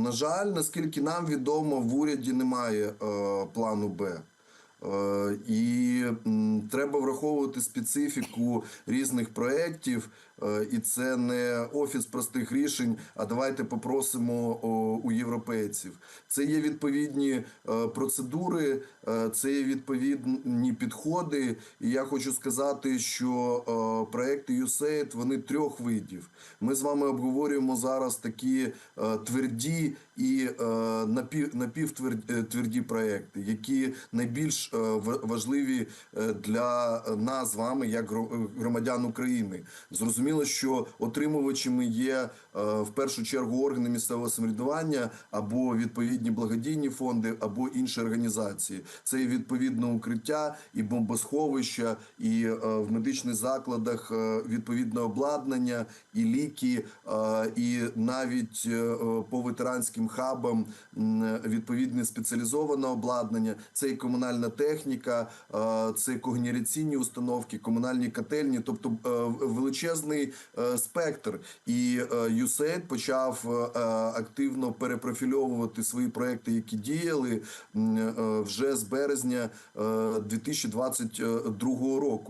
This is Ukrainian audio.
На жаль, наскільки нам відомо, в уряді немає е, плану Б. Е, І треба враховувати специфіку різних проєктів. Е, І це не офіс простих рішень. А давайте попросимо у європейців. Це є відповідні е, процедури, це є відповідні підходи. І я хочу сказати, що проекти USAID, вони трьох видів. Ми з вами обговорюємо зараз такі тверді і напівтверді проекти, які найбільш е, важливі е, для нас з вами, як гро- громадян України. Зрозуміло, що отримувачами є е, в першу чергу органи місцевого самоврядування або відповідні благодійні фонди, або інші організації. Це і відповідно укриття, і бомбосховища, і е, в медичних закладах е, відповідне обладнання, і ліки, е, і навіть е, е, по ветеранським хабам відповідне спеціалізоване обладнання. Це і комунальна техніка, е, це когніраційні установки, комунальні котельні, тобто е, величезний е, спектр. І USAID почав активно перепрофільовувати свої проекти, які діяли вже з березня е, 2022 року.